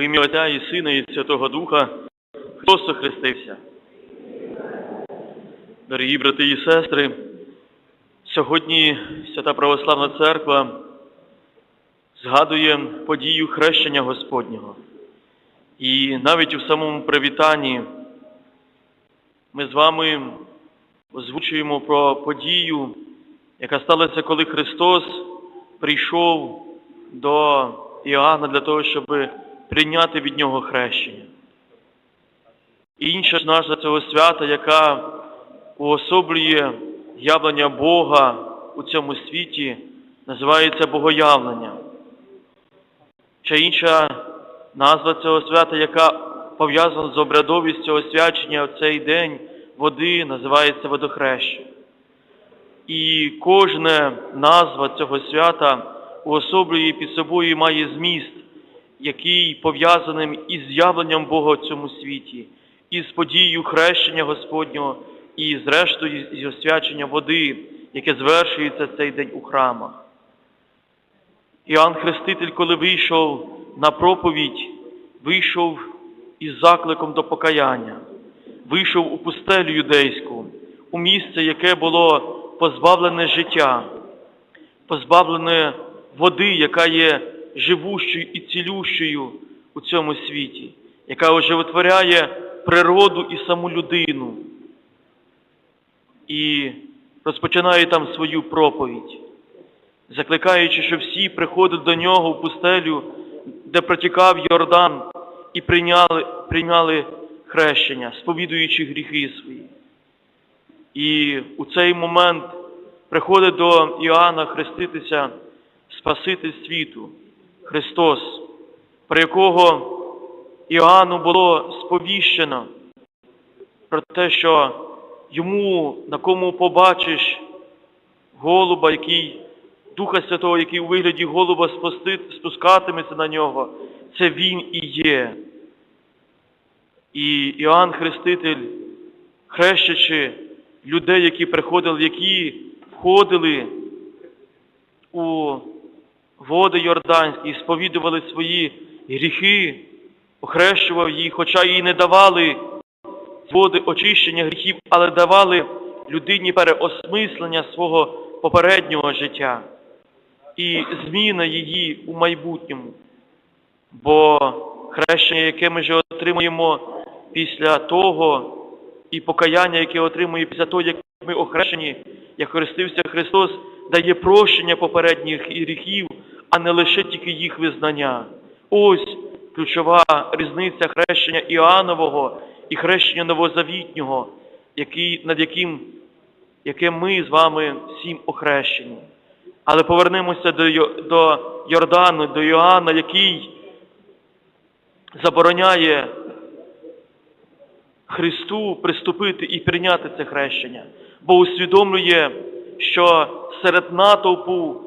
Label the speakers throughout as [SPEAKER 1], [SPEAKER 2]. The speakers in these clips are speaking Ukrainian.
[SPEAKER 1] В ім'я Отця і Сина, і Святого Духа Христос охрестився. Дорогі брати і сестри, сьогодні Свята Православна Церква згадує подію хрещення Господнього. І навіть у самому привітанні ми з вами озвучуємо про подію, яка сталася, коли Христос прийшов до Іоанна для того, щоб прийняти від нього хрещення. І інша назва цього свята, яка уособлює явлення Бога у цьому світі, називається Богоявлення. Ще інша назва цього свята, яка пов'язана з обрядовістю освячення в цей день води, називається водохрещення. І кожна назва цього свята уособлює під собою і має зміст, який пов'язаним із з'явленням Бога в цьому світі, із подією хрещення Господнього, і зрештою із освячення води, яке звершується цей день у храмах. Іоанн Хреститель, коли вийшов на проповідь, вийшов із закликом до покаяння, вийшов у пустелю юдейську, у місце, яке було позбавлене життя, позбавлене води, яка є живущою і цілющою у цьому світі, яка оживотворяє природу і саму людину. І розпочинає там свою проповідь, закликаючи, що всі приходять до нього в пустелю, де протікав Йордан, і прийняли, прийняли хрещення, сповідуючи гріхи свої. І у цей момент приходить до Іоанна хреститися Спаситель світу, Христос, про якого Іоанну було сповіщено про те, що йому, на кому побачиш голуба, який, Духа Святого, який у вигляді голуба спускатиметься на нього, це Він і є. І Іоанн Хреститель, хрещачи людей, які приходили, які входили у води Йорданські сповідували свої гріхи, охрещував їх, хоча їй не давали води очищення гріхів, але давали людині переосмислення свого попереднього життя і зміна її у майбутньому. Бо хрещення, яке ми вже отримуємо після того, і покаяння, яке отримує після того, як ми охрещені, як хрестився Христос, дає прощення попередніх гріхів, а не лише тільки їх визнання. Ось ключова різниця хрещення Іоаннового і хрещення новозавітнього, який, над яким, яке ми з вами всім охрещені. Але повернемося до, до Йордану, до Йоанна, який забороняє Христу приступити і прийняти це хрещення, бо усвідомлює, що серед натовпу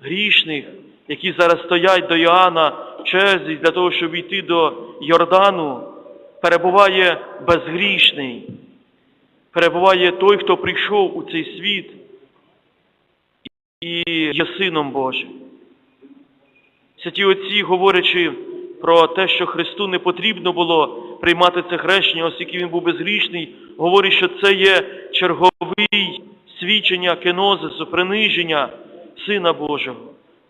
[SPEAKER 1] грішних, які зараз стоять до Йоанна в черзі для того, щоб йти до Йордану, перебуває безгрішний, перебуває той, хто прийшов у цей світ і є Сином Божим. Святі Отці, говорячи про те, що Христу не потрібно було приймати це хрещення, оскільки він був безгрішний, говорить, що це є черговий свідчення кенозису, приниження Сина Божого.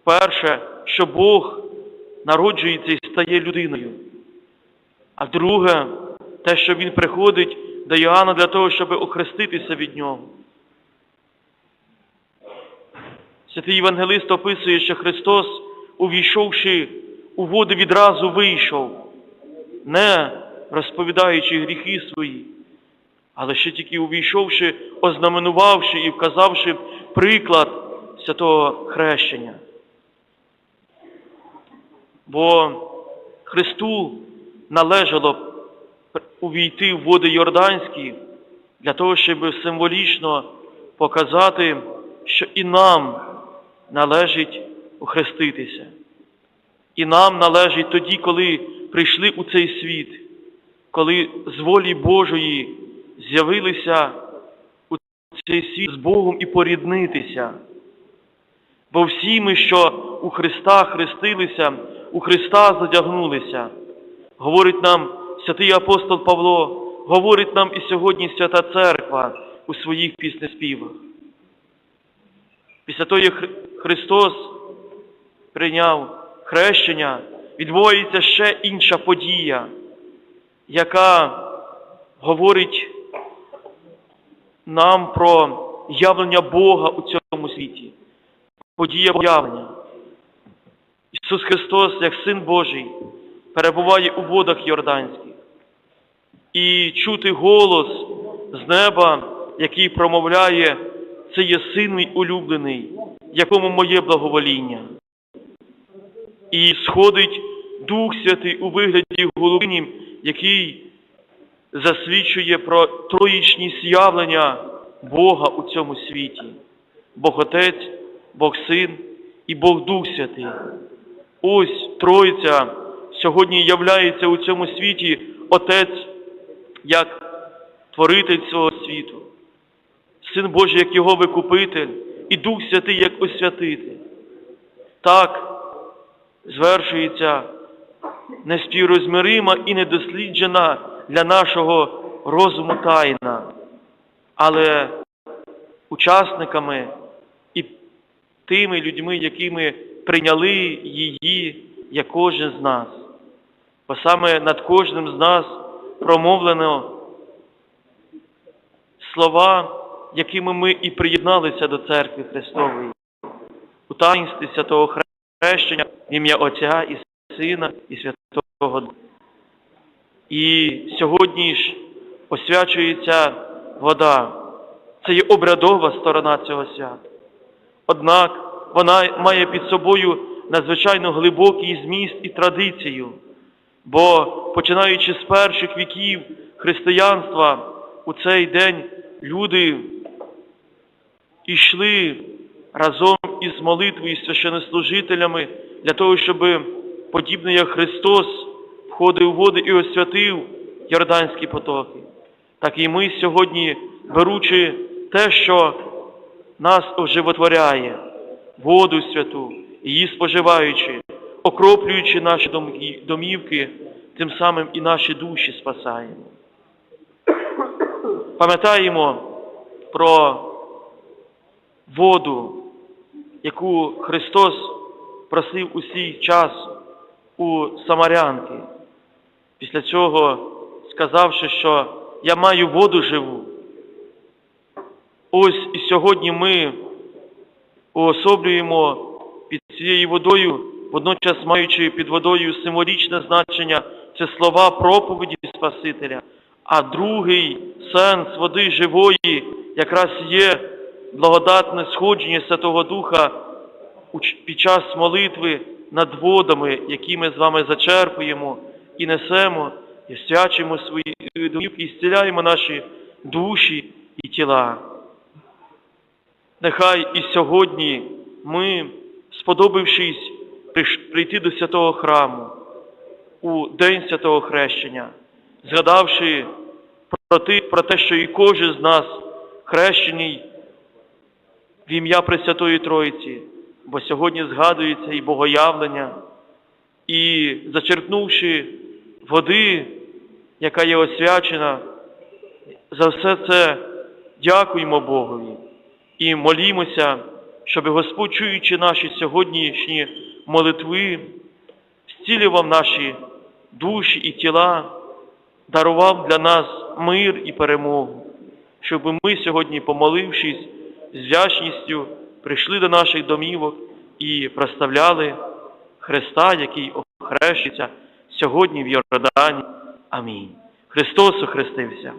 [SPEAKER 1] Перше, що Бог народжується і стає людиною. А друге, те, що Він приходить до Йоанна для того, щоб охреститися від нього. Святий Євангелист описує, що Христос, увійшовши у воду, відразу вийшов, не розповідаючи гріхи свої, але ще тільки увійшовши, ознаменувавши і вказавши приклад святого хрещення. Бо Христу належало увійти в води Йорданські для того, щоб символічно показати, що і нам належить охреститися. І нам належить тоді, коли прийшли у цей світ, коли з волі Божої з'явилися у цей світ з Богом і поріднитися. Бо всі ми, що у Христа хрестилися, у Христа задягнулися. говорить нам святий апостол Павло, говорить нам і сьогодні Свята Церква у своїх піснеспівах. Після того, як Христос прийняв хрещення, відбувається ще інша подія, яка говорить нам про явлення Бога у цьому світі. Подія явлення. Ісус Христос, як Син Божий, перебуває у водах Йорданських. І чути голос з неба, який промовляє, це є син мій улюблений, якому моє благовоління. І сходить Дух Святий у вигляді голубині, який засвідчує про троїчність явлення Бога у цьому світі. Бог Отець, Бог Син і Бог Дух Святий. Ось Троїця сьогодні являється у цьому світі Отець як творитель цього світу, Син Божий як його викупитель, і Дух Святий як освятитель. Так звершується неспіврозмірима і недосліджена для нашого розуму тайна, але учасниками і тими людьми, якими прийняли її, є кожен з нас. Бо саме над кожним з нас промовлено слова, якими ми і приєдналися до церкви Христової, у таїнстві святого хрещення ім'я Отця і Сина і Святого Духа. І сьогодні ж освячується вода. Це є обрядова сторона цього свята. Однак вона має під собою надзвичайно глибокий зміст і традицію, бо починаючи з перших віків християнства, у цей день люди йшли разом із молитвою і священнослужителями для того, щоб подібно як Христос входив у води і освятив Йорданські потоки. Так і ми сьогодні, беручи те, що нас оживотворяє, воду святу, її споживаючи, окроплюючи наші домівки, тим самим і наші душі спасаємо. Пам'ятаємо про воду, яку Христос просив у свій час у Самарянки. Після цього сказавши, що я маю воду живу. Ось і сьогодні ми уособлюємо під цією водою, водночас маючи під водою символічне значення, це слова проповіді Спасителя. А другий сенс води живої якраз є благодатне сходження Святого Духа під час молитви над водами, які ми з вами зачерпуємо і несемо, і свячимо свої домівки, і зціляємо наші душі і тіла. Нехай і сьогодні ми, сподобавшись прийти до святого храму у День святого Хрещення, згадавши про те, що і кожен з нас хрещений в ім'я Пресвятої Троїці, бо сьогодні згадується і богоявлення, і зачерпнувши води, яка є освячена, за все це дякуємо Богові і молімося, щоб Господь, чуючи наші сьогоднішні молитви, зцілював наші душі і тіла, дарував для нас мир і перемогу, щоб ми сьогодні, помолившись з вдячністю, прийшли до наших домівок і проставляли Христа, який охрещується сьогодні в Йордані. Амінь. Христос охрестився.